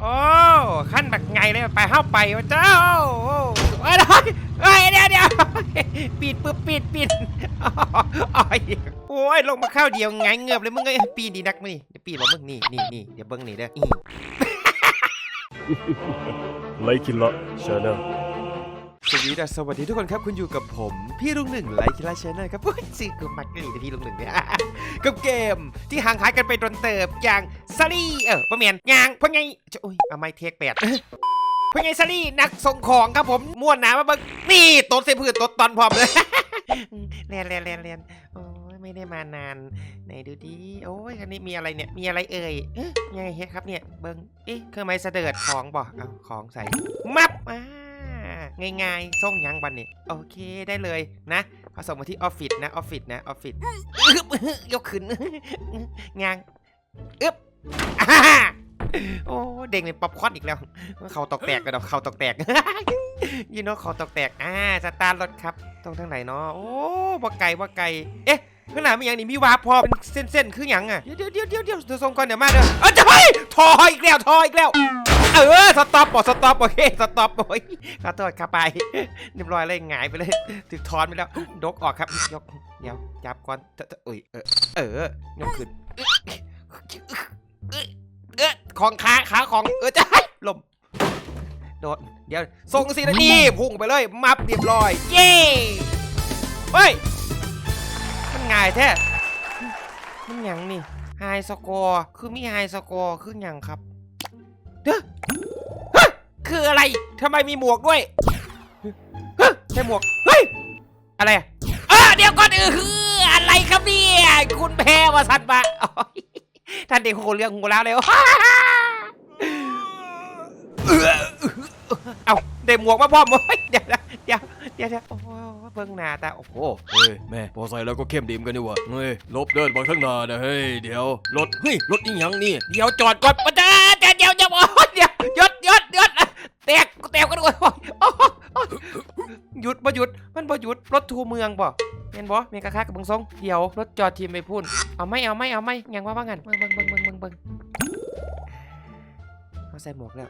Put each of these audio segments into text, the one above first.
โอ้ขั้นแบบไงเลยไปเข้าไปวะเจ้าโอ้ยเอ้ยเดี๋ยวเดี๋ยวปิดปึ๊บปิดปิดโอ้ยโอ้ยลงมาข้าวเดียวไงเงือบเลยมึงไงปีดีนักมั้ยเดี๋ยวปีบอกมึงนี่นี่นี่เดี๋ยวเบิ้งนี่เด้ออีไลคิละชาแนล สวัสดีนะสวัสดีทุกคนครับคุณอยู่กับผม พี่ลุงหนึ่งไลค์คิลาชแนลครับโอ้ยชื่อกูมักกะลีแต่พี่ลุงหนึ่งเนี่ยกับเกมที่ห่างหายกันไปจนเติบอย่างซารีเออประเมียนยางเพราะไงจะโอ้ยเอาไม่เทคแปดเพราะไงซารีนักส่งของครับผมม้วนหนามาบังนี่ตดใส่พื้นตดตอนพร้อมเลยเรียนเรียนเรียนเรียนโอ้ยไม่ได้มานานไหนดูดิโอ้ยอันนี้มีอะไรเนี่ยมีอะไรเอ่ยยังไงเฮ็ดครับเนี่ยเบิ้งเอ๊ะเครื่องไม้เสด็จของบ่เอาของใส่มับอ่า ง่ายๆส่งยังบันนี่โอเคได้เลยนะเอส่งมาที่ออฟฟิศนะออฟฟิศนะออฟฟิศอึ๊บยกขึ้นงางอึ๊บโอ้เด็กเนี่ยป๊อปคอนอีกแล้วเขาตกแตกกันดอกเขาตกแตกยีโน่เขาตกแตกอ่าสตาร์รถครับตรงทางไหนเนาะโอ้บ่ไกลบ่ไกลเอ๊ะข้างหน้ามีอย่างนี้มีวาปพอเป็นเส้นๆคืออย่างอะเดี๋ยวเดี๋ยวเดี๋ยวเดี๋ยวเดี๋ยวส่งก่อนเดี๋ยวมาเด้อเออจะไปทออีกแล้วทออีกแล้ว เออสต็อปบอกสต็อปโอเคสต็อปโอ้ยขอโทษครับไปเรียบร้อยเลยหงายไปเลยถึกทอนไปแล้วดกออกครับยกเดี๋ยวจับก่อนเอ้ยเออเออยกขึ้นเออเออของขาขาของเออจะให้ลมโดดเดี๋ยวส่งสินะนี่พุ่งไปเลยมับเรียบร้อยเย้เฮ้ยมันง่ายแท้มันยังนี่ไฮสกอร์คือมีไฮสกอร์คือหยังครับ ฮะคืออะไรทำไมมีหมวกด้วยฮะใช่หมวก เฮ้ย อะไรอะเออเดี๋ยวก่อนเออคืออะไรครับเนี่ยคุณแพรวสัตว์มาโอ๊ยท่านเด็กโหเรื่องหูแล้วเลยเออเอาได้หมวกมาพร้อมโอ้ยเดี๋ยวนะ เดี๋ยวเดี๋ยวเดี๋ยโอ้โหเบิ่งหน้าตาโอ้โหเฮ้ยแม่พอใส่แล้วก็เข้มดีมกันดีวะเฮ้ยลบเดินบนข้างหน้านะเฮ้ยเดี๋ยวรถเฮ้ยรถนี่ยังนี่เดี๋ยวจอดก่อนปะจ้าเดี๋ยวเดี๋ยวเดี๋ยวโอ๊ยเดี๋ยวยุดยุดยุดแตกแตกกันด้วยโอ๊ยโอ๊ยโอ๊ยหยุดบ่หยุดมันบ่หยุดรถทัวเมืองบ่เห็นบ่เมกะคักกับเบิงทรงเดี๋ยวรถจอดทีมไปพุ่นเอาไม่เอาไม่เอาไม่ยังว่าว่างั้นเบิ่งเบิ่งเบิ่งเบิ่งเบิ่งเบิ่งเอาใส่หมวกแล้ว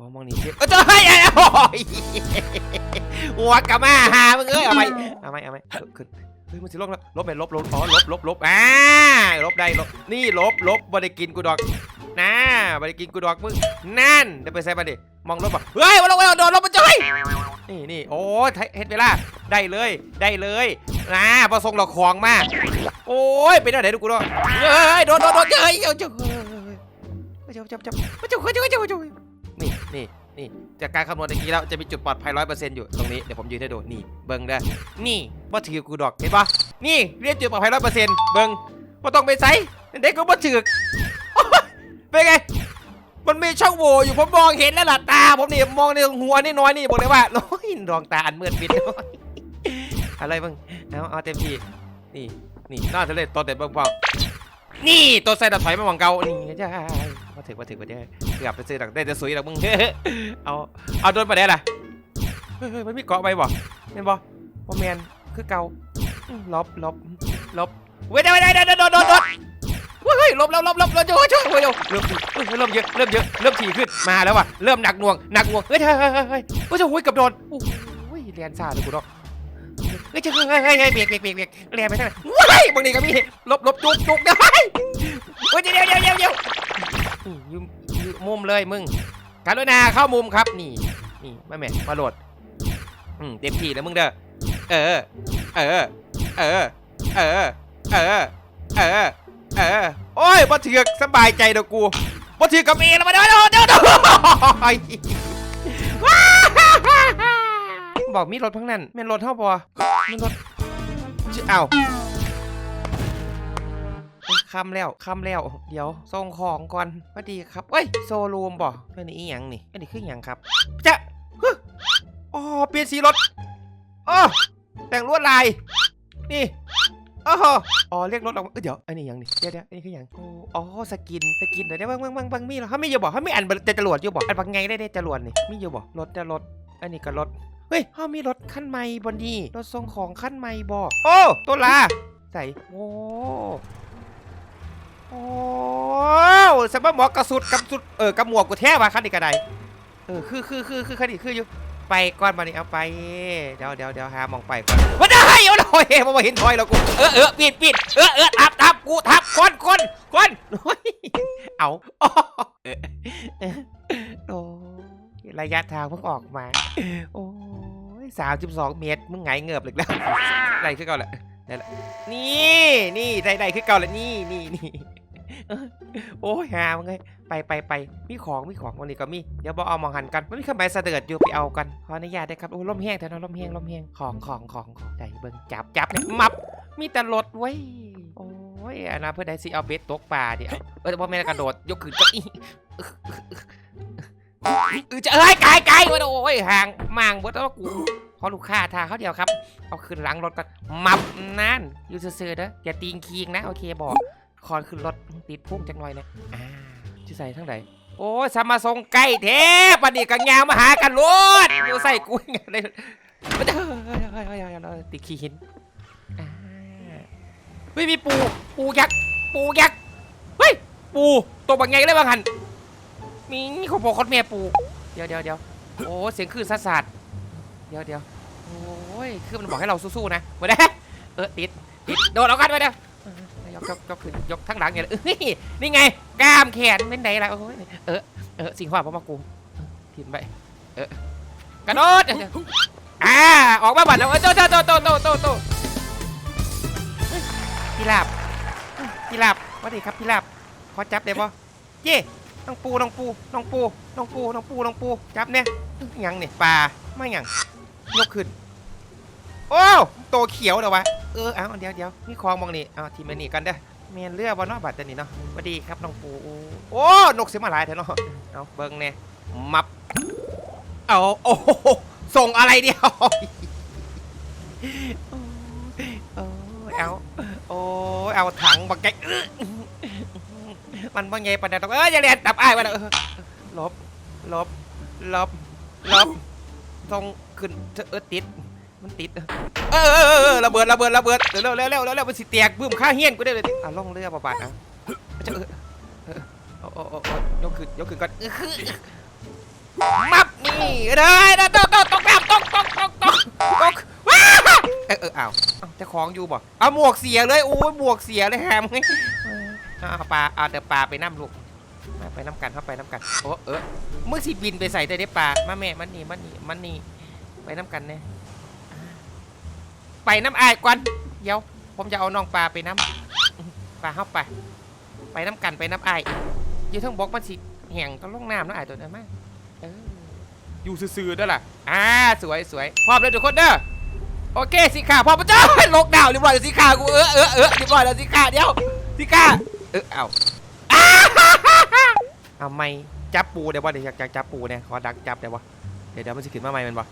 อ๋อมองนี่เจ็บเออเจ้าเฮ้ยเอ้ยโอ้ยหัวกะมาหามึงเอ้ยเอาไหมเอาไหมเอาไหมขึ้นเฮ้ยมันสิลบแล้วลบไปลบลบอ๋อลบลบลบอ่าลบได้ลบนี่ลบลบบ่ได้กินกูดอกน่าไปกินกูดอกมึงนั่นเดี๋ยวไปใส่มาดิมองรถบ่เฮ้ยมาลงมาโดนรถมาจ้อยนี่นี่โอ้ยเฮ็ดเวลาได้เลยได้เลยนะพอส่งเราของมาโอ้ยเป็นอะไรดูกูด้วยเฮ้ยโดนโดนโดนเฮ้ยเจ้าเจ้าเจ้าเจ้าเจ้าเจ้าเจ้าเจ้าเจ้าเจ้า นี่นี่จากการคำนวณตะกี้แล้วจะมีจุดปลอดภัยร้อยเปอร์เซ็นต์อยู่ตรงนี้เดี๋ยวผมยืนให้ดูนี่เบิ้งได้นี่ว่าถือกูดอกเห็นปะนี่เรียกจุดปลอดภัยร้อยเปอร์เซ็นต์เบิ้งว่าต้องไปใส่เด็กก็บ่ถือเป็นไงมันมีช่องโหว่อยู่ผมมองเห็นแล้วล่ะตาผมนี่มองในหัวนี่น้อยนี่บอกเลยว่าน้อยดวงตาอันมืดมิดอะไรบ้างเอาเอาเต็มที่นี่นี่น่าจะเล่นตัวเต็มเบ้างเปล่านี่ตัวใส่ดับถอยมาหวังเกานี่จ้า มาถึงมาถึงมาเด้อเกือบไปซื้อดักได้จะสวยดักมึงเอาเอาโดนมาได้ล่ะเฮ้ยมันมีเกาะไปบ่เห็นบ่บ่แมนคือเก่าลบลบลบเว้ยได้ได้ได้โดนโดนโดนเฮ้ยลบลบลบลบลบช่วยช่วยช่วยเริ่มเริ่มเยอะเริ่มเยอะเริ่มถี่ขึ้นมาแล้วว่ะเริ่มหนักหน่วงหนักหน่วงเฮ้ยเฮ้ยเฮ้ยเฮ้ยเฮ้ยโอ้ยจะหุ้ยกับโดนโอ้ยเรียนซาเลยกูเนาะเฮ้ยเฮ้ยเฮ้ยเฮ้ยเบรกเบรกเบรกเบรกเรียนไปทางไหนว้ยบางทีก็มีลบลบจุกจุกเดี๋ยวเฮ้ยเฮ้ยเดี๋ยวเดี๋ยวเดี๋ยวเดี๋ยว ยืมมุมเลยมึงกรุณาเข้ามุมครับนี่นี่มาแม่มาโหลดอืมเต็มที่แล้วมึงเด้อเออ เออ เออ เออ เออ เออ เออ โอ้ยบ่เถือกสบายใจเด้อกูบ่เถือกกับเอแล้วมาเด้อเด้อเด้อเด้อบอกมีรถพังนั้นแม่นรถเท่าบ่มีรถเอ้า คำแล้วคำแล้ว เดี๋ยวส่งของก่อนสวัสดีครับเอ้ยโซลูมบ่อันนี้อีหยังนี่อันนี้คือหยังครับจะฮึอ๋อเปลี่ยนสีรถอ๋อแต่งลวดลาย นี่อ๋ออ๋อเรียกรถออกมาเอ้ยเดี๋ยวอันนี้ยังนี่เดี๋ยวเดี๋ยวอันนี้คืออย่างโอ้อ๋อสกินสกินเดี๋ยวเดี๋ยวบางบางบางบางมีเหรอเขาไม่อยู่บอกเขาไม่อันแต่จรวดอยู่บอกอันบางไงได้ได้จรวดนี่มีอยู่บอกรถจะรถอันนี้ก็รถเฮ้ยเขามีรถขั้นใหม่บนนี้รถส่งของขั้นใหม่บอกโอ้ตัวลาใส่โอ้ โอ้สมมติหมอกระสุดกับสุดเออกับหมวกกูแท้ว่ะคันนี้กระไดเออคือคือคือคือคันนี้คืออยู่ไปก่อนมานี่เอาไปเดี๋ยวเดี๋ยวเดี๋ยวหามองไปก่อนว่าได้เอาหน่อยมาบ่เห็นถอยแล้วกูเออเออปิดปิดเออเออทับทับกูทับคนคนคนโอ้ยเอาโอ้ระยะทางเพิ่งออกมา โอ้ยสามสิบสองเมตรมึงไงเงือบเลยแล้วอะไรขึ้นก่อนแหละนี่นี่ได้ได้คือเก่าแล้วนี่นี่นี่ โอ้ยหามึงไงไปไปไปมีของมีของวันนี้ก็มีเดี๋ยวบอเอามองหันกันมันมีเครื่องหมายเสด็จอยู่ไปเอากันขออนุญาตได้ครับโอ้ล่มแห้งแถวนั้นล่มแห้งล่มแห้งของของของของใจเบิ่งจับจับเนี่ยมับมีแต่รถไว้โอ้ยอันนะเพื่อได้สิเอาเบ็ดตกปลาเดี๋ยวเออพ่อแม่กระโดดยกขึ้นก็อีเออจะเอ้ยไกลไกลวะโอ้ยห่างมางบดแล้วกูขอลูกค้าทาเขาเดียวครับ เอาขึ้นหลังรถก่อนมับนั่นอยู่ซื่อเด้ออย่าตีงคิงนะโอเคบอก คอนขึ้นรถติดพุ่งจังหน่อยนะอ่าจะใส่ทั้งไหนโอ้ยสามาทรงใกล้เทปปนี่กังยางมาหากันรถอยู่ใส่กูไงเลยติดขี้หินอ่าเฮ้ยมีปู ปูยักษ์ ปูยักษ์ เฮ้ย ปูตัวบางไงเลยบางหัน มีขบคดเมียปู เดี๋ยวเดี๋ยวเดี๋ยวโอ้เสียงคลื่นซัดสัดเดี๋ยวเดี๋ยวโอ้ย คือมันบอกให้เราสู้ๆนะมาได้ เออติด ติด โดดเอากันไปเด้อเออย กยกยกขึ้นยกทั้งหลังเนี่ยเอ้ยนี่ไงกล้ามแขนเป็นไงล่ะโอ้ยเออเออสิ่งของผมมากูทิมไปเออกระโดดอ่าออกมาบัดแล้วเออโตโตโตโตโตโตโตเฮ้ยพี่ลาบพี่ลาบวัสดีครับพี่ลาบขอจับได้ปะเย่น้องปูน้องปูน้องปูน้องปูน้องปูน้องปูจับเนี่ยยังเนี่ยปลาไม่ยังยกขึ้น โอ้โตเขียวเดี๋ยววะ เออเอาเดี๋ยวเดี๋ยวนี่คลองมองนี่เอาทีมนี่กันเด้อเมนเรือบอลนอบัตรตัวนี้เนาะสวัสดีครับน้องปูโอ้นกเสียมาหลายแท้เนาะเอาเบิ้งเนี่ยมับเอาโอ้ส่งอะไรเดียวโอ้เอาโอ้เอาถังบักแกมันบ่ไงปานใดดอกเอ้ยอย่าเรียนดับอ้ายมาเด้อลบลบลบลบต้องขึ้นเออติด มันติดเออเออเออเออระเบิดระเบิดระเบิดเร็วเร็วเร็วเร็วเร็วมันสิแตกบึ้มข้าเฮี้ยนกูได้เลยอะล่องเรือประบาดอะจะเออเออโอ้โอ้โอ้โอ้ยกขึ้นยกขึ้นก่อนเออคือมับนี่เลยนะตกตกตกน้ำตกตกตกตกตกว้าเออเอออ้าวเอ้าเจะคล้าของอยู่บ่เอาหมวกเสียเลยโอ้ยหมวกเสียเลยแฮมไงเออเอาปลาเอาเดี๋ยวปลาไปน้ำลูกมาไปน้ำกันเข้าไปน้ำกันโอ้เออมึงสิบินไปใส่แต่ได้ปลามาแม่มันนี่มันนี่มันนี่ไปน้ำกันเนี่ย ไปน้ำอายก่อนเดี๋ยว ผมจะเอาน้องปลาไปน้ำปลาเข้าไป ไปน้ำกันไปน้ำอายอยู่ทั้งบกมันสิแห่งต้องลงน้ำน้ำอายตัวนั้นมาเอออยู่ซื่อๆด้อล่ะอ่าสวยสวยพร้อมเลยทุกคนเด้อโอเคสีขาพร้อมปะเจ้าลกดาวเรียบร้อยแล้วสีขากูเออเออเออเรียบร้อยแล้วสีขาเดี๋ยวสีขาเออเอาเอาไม่จับปูเดี๋ยวว่าเดี๋ยวอยากจับปูเนี่ยขอดักจับเดี๋ยววะเดี๋ยวเดี๋ยวมันสิขึ้นมาใหม่มันบ่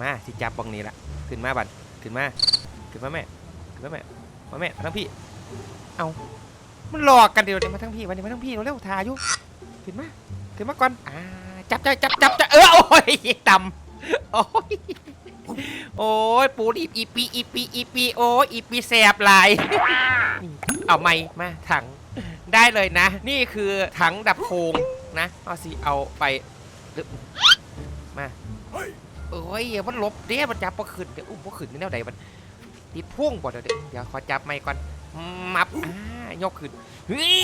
มาสิจับบังนี้ละขึ้นมาบัด ขึ้นมาขึ้นมาแม่ขึ้นมาแม่มาแม่มาทั้งพี่ เอามันหลอกกันเดี๋ยวนี้มาทั้งพี่วันนี้มาทั้งพี่เร็วๆทาอยู่ขึ้นมาขึ้นมาก่อนอ่าจับจับจับจับจับเออโอ้ยต่ำโอ้ยโอ้ยปูรีบอีปีอีปีอีปีโอ้ยอีปีแสบลายเอาไม่มาถังได้เลยนะ นี่คือถังดับโคงนะเอาสิเอาไปมา เอ้ยมันหลบเด้มันจับพอขึ้นเดี๋ยวอุ้มพอขึ้นนี่แนวใดมันติดพุ่งบ่เดี๋ยวเดี๋ยวขอจับไม่ก่อนมับอ่ายกขึ้นเฮ้ย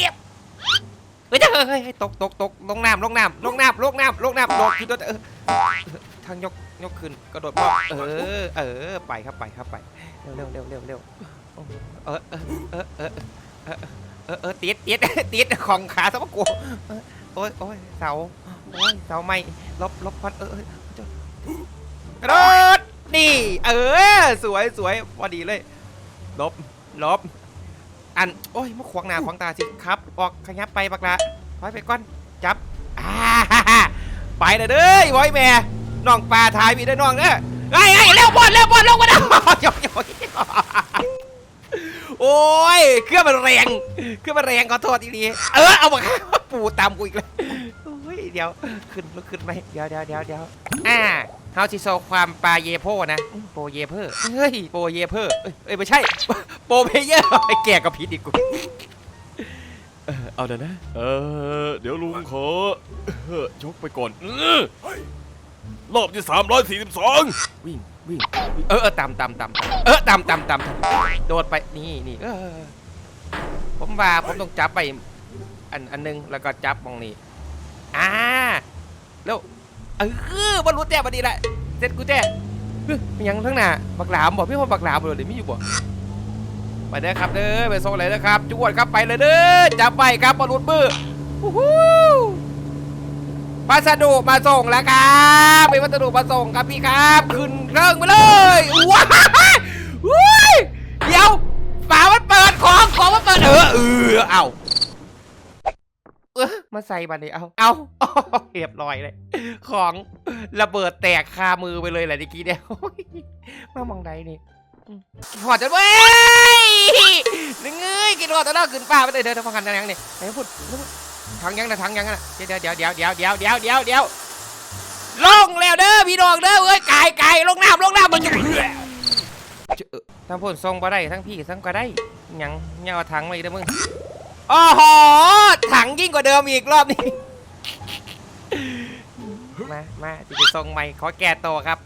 เฮ้ยเฮ้ยตกตกตกลงน้ำลงน้ำลงน้ำลงน้ำลงน้ำโดดขึ้นโดดเออทางยกยกขึ้นกระโดดพ่เออเออไปครับไปครับไปเร็วเร็วเร็วเร็วเร็วเออเออเออเออเออเออเออติดติดติดของขาสมกูโอ้ยโอ้ยเสาโอ้ยเสาไม่ลบลบพันเออ กระโดดนี่ เออ สวยสวยพอดีเลย ลบ ลบ อัน โอ้ยมาขวางหน้าขวางตาสิครับ ออกขยับไปบักละถอยไปก่อน จับอ่าไปเลยเด้อยบอยแม่น้องปลาทายพี่เด้อน้องเด้อไอ้ไอ้ยเร็วบอลเร็วบอลลงมาเด้อโยโยโอ้ย เครื่องมันแรง เครื่องมันแรงขอโทษอีนี้เออ เอามาปูตามกูอีกเลยโอ้ย เดี๋ยว ขึ้นลุกขึ้นไหมเดี๋ยวเดี๋ยวเดี๋ยวเดี๋ยวอ่า เฮาสิโซความปลาเยโพนะอืมโปรเยเพอร์เฮ้ย โปรเยเพอร์เอ้ยเอ้ยไม่ใช่ โปรเพเยอร์ไอ้แก่กับผิดอีกกู เออเอาเดี๋ยวนะ เออ เดี๋ยวลุงขอเออยกไปก่อนเออรอบที่342 วิ่งวิ่งวิ่งเออเออตามตามตามตามเออตามตามตามตามโดดไปนี่นี่เออ ผมว่าผมต้องจับไป อันอันหนึงแล้วก็จับมองนี่อ่าแล้ว เออบรรลุแจ้บันดีละเสร็จกูแจ้เฮ้ยมีหยังทั้งหน้าบักหลามบอกพี่ว่าบักหลามเลยเดี๋ยวไม่อยู่บ่ไปเด้อครับเด้อไปส่งเลยนะครับจวดครับไปเลยเด้อจับไปครับบรรลุมือฮู้พัสดุมาส่งแล้วครับเป็นพัสดุมาส่งครับพี่ครับ ขึ้นเครื่องไปเลยว้ายอุ้ยเดี๋ยวฝามันเปิดของของมันเปิดเออเออเอา มาใส่บันนี้เอา เอาเรียบร้อยเลย ของระเบิดแตกคามือไปเลยแหละเมื่อกี้เนี่ยมามองใดนี่หอดจันเว้ยนึงเอ้ยกินหอดตะลอกขึ้นฟ้าไปเลยเดี๋ยวทำกันยังเนี่ยไอ้พูดทางยังนะทางยังนะเดี๋ยวเดี๋ยวเดี๋ยวเดี๋ยวเดี๋ยวเดี๋ยวเดี๋ยวเดี๋ยวลงแล้วเด้อพี่น้องเด้อเอ้ยไก่ไก่ลงน้ำลงน้ำมันจะทั้งพ่นทรงก็ได้ทั้งพี่ทั้งก็ได้ยังยังเอาถังมาอีกเด้อมึง โอ้โหถังยิ่งกว่าเดิมอีกรอบนี้ มา มาจะไปส่งใหม่ขอแก้ตัวครับ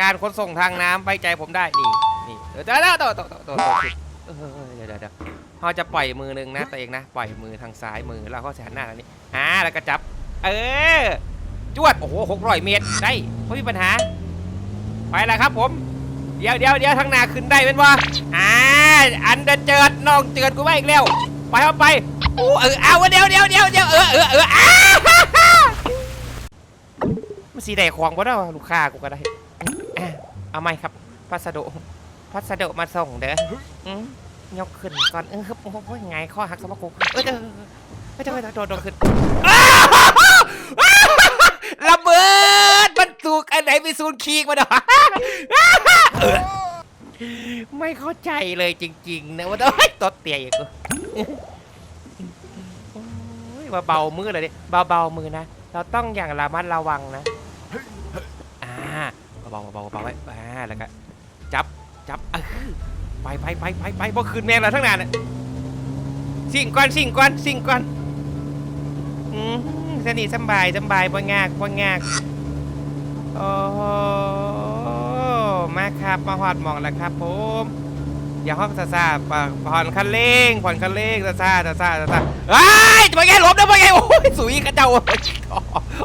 การขนส่งทางน้ำไปใจผมได้ นี่ นี่เดี๋ยวเดี๋ยวเดี๋ยวเดี๋ยวเดี๋ยวเดี๋ยวเอเดี๋ยวเดี๋ยวเดี๋ยวเขาจะปล่อยมือหนึ่งนะตัวเองนะ ปล่อยมือทางซ้ายมือแล้วก็แสนหน้าทางนี้อ่าแล้วก็จับ เออ จวด โอ้โหหกร้อยเมตร ได้ไม่มีปัญหา ไปแล้วครับผมเดี๋ยวเดี๋ยวเดี๋ยวทางนาขึ้นได้เป็นว่าอ่า อันเดเจิดน้องเจิดกูไปอีกแล้ว ไปเอาไปอู้เออเอาเดี๋ยวเดี๋ยวเดี๋ยวเดี๋ยวเออเออเอออ้ามันสีแดงควงบ่ได้วะลูกค้ากูก็ได้อะเอาไหมครับ พัสดุพัสดุมาส่งเด้ออืมยกขึ้นก่อนเออครับโอ้โหไงข้อหักสมองกูเออเออเออเออเออโดนโดนขึ้นอ้าวระเบิดบรรทุกอันไหนไปซูนคีกมาดอกเออไม่เข้าใจเลยจริง ๆ นะว่าเฮ้ยตดเตียอย่างกู โอ้ยว่าเบามือเลยดิเบาเบามือนะ เราต้องอย่างระมัดระวังนะ อ่าเบาๆเบาๆเบาไว้อ่าแล้วก็จับจับเออไปไปไปไปไปบ่คืนแมงแล้วทั้งนั้นสิ่งก่อนสิ่งก่อนสิ่งก่อนอืมสนิทสำบายสำบายบ่งากบ่งากโอ้มาครับมาหอดหมองแล้วครับผม อย่าห้องซาซาผ่อนคันเร่งผ่อนคันเร่งซาซาซาซาซาซาเอ้ยจะไปไงหลบนะไปไงโอ้ยสุยกระเจ้าโอ้ย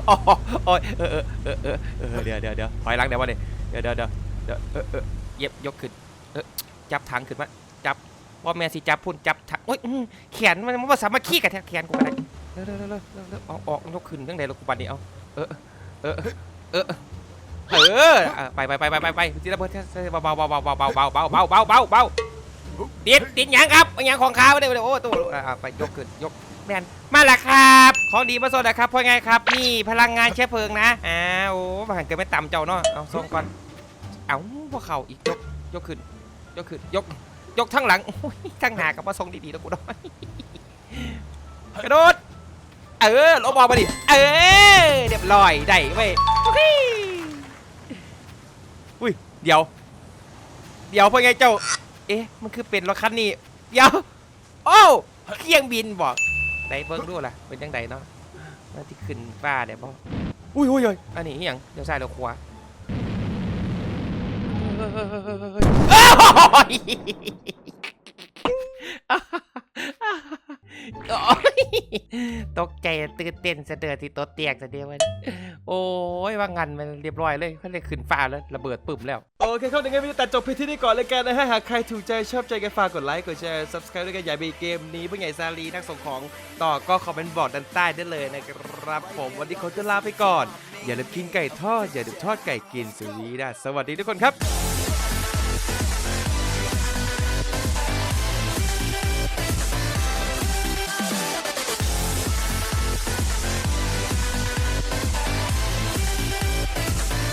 โอ้ยโอ้ยเออเออเออเออเออเดี๋ยวเดี๋ยวเดี๋ยวถอยหลังเดี๋ยววะเนี่ยเดี๋ยวเดี๋ยวเดี๋ยวเดี๋ยวเออเออเย็บยกขึ้นเออจับถังขึ้นมาจับว่าแม่สิจับพุ่นจับถังโอ้ยแขนมันมันว่าสามัคคีกันแขนกูไปไหนเร็วเร็วเร็วเร็วเร็วเร็วเอาออกยกขึ้นตั้งแต่ลูกปันนี้เอาเออเออเออ เออไปไปไปไปไปไปทีละเบิดเบาเบาเบาเบาเบาเบาเบาเบาเบาเบาเบาเบาติดติดหยังครับหยังของข้าวไม่ได้โอ้ตู้อ่าไปยกขึ้นยกแมนมาและครับของดีมาส่งนะครับเพราะไงครับนี่พลังงานเชื้อเพลิงนะอ้าวโอ้มานเกิดไม่ต่ำเจ้าเนาะเอาส่งก่อนเอาพวกเขาอีกยกยกขึ้น ยกขึ้นยกยกทั้งหลังโอ้ยทั้งหน้ากับมาส่งดีๆแล้วกูด้วยกระโดดเออลบบอลมาดิเออเรียบร้อยได้เว้ย เดี๋ยว เดี๋ยวเพราะไงเจ้า เอ๊ะ มันคือเป็นรถคันนี้ เดี๋ยว โอ้เครื่องบินบอกได้เบิ้งดูล่ะ เป็นจังไดเนาะมันที่ขึ้นฟ้าเดี๋ยวบอกอุ้ยอุ้ยอุ้ยอันนี้อหย่างเดี๋ยวซ้ายเดี๋ยวขวาเอ้ยโอ้ย ตกใจตื่นเต้นเสดือที่ตัวเตียงเสดียวันโอ้ยว่างันมันเรียบร้อยเลยเขาเลยขึ้นฟ้าแล้วระเบิดปึ่มแล้วโอเคครับยังไงไม่ตัดจบเพียงที่นี่ก่อนเลยกันนะฮะหากใครถูกใจชอบใจกันฝากกดไลค์กดแชร์ subscribe ด้วยกันอย่ามีเกมนี้ผู้ใหญ่ซาลีนักส่งของต่อก็คอมเมนต์บอกด้านใต้ได้เลยนะครับผมวันนี้เขาจะลาไปก่อน อย่าลืมกินไก่ทอดอย่าลืมทอดไก่กินสวีนะสวัสดีทุกคนครับ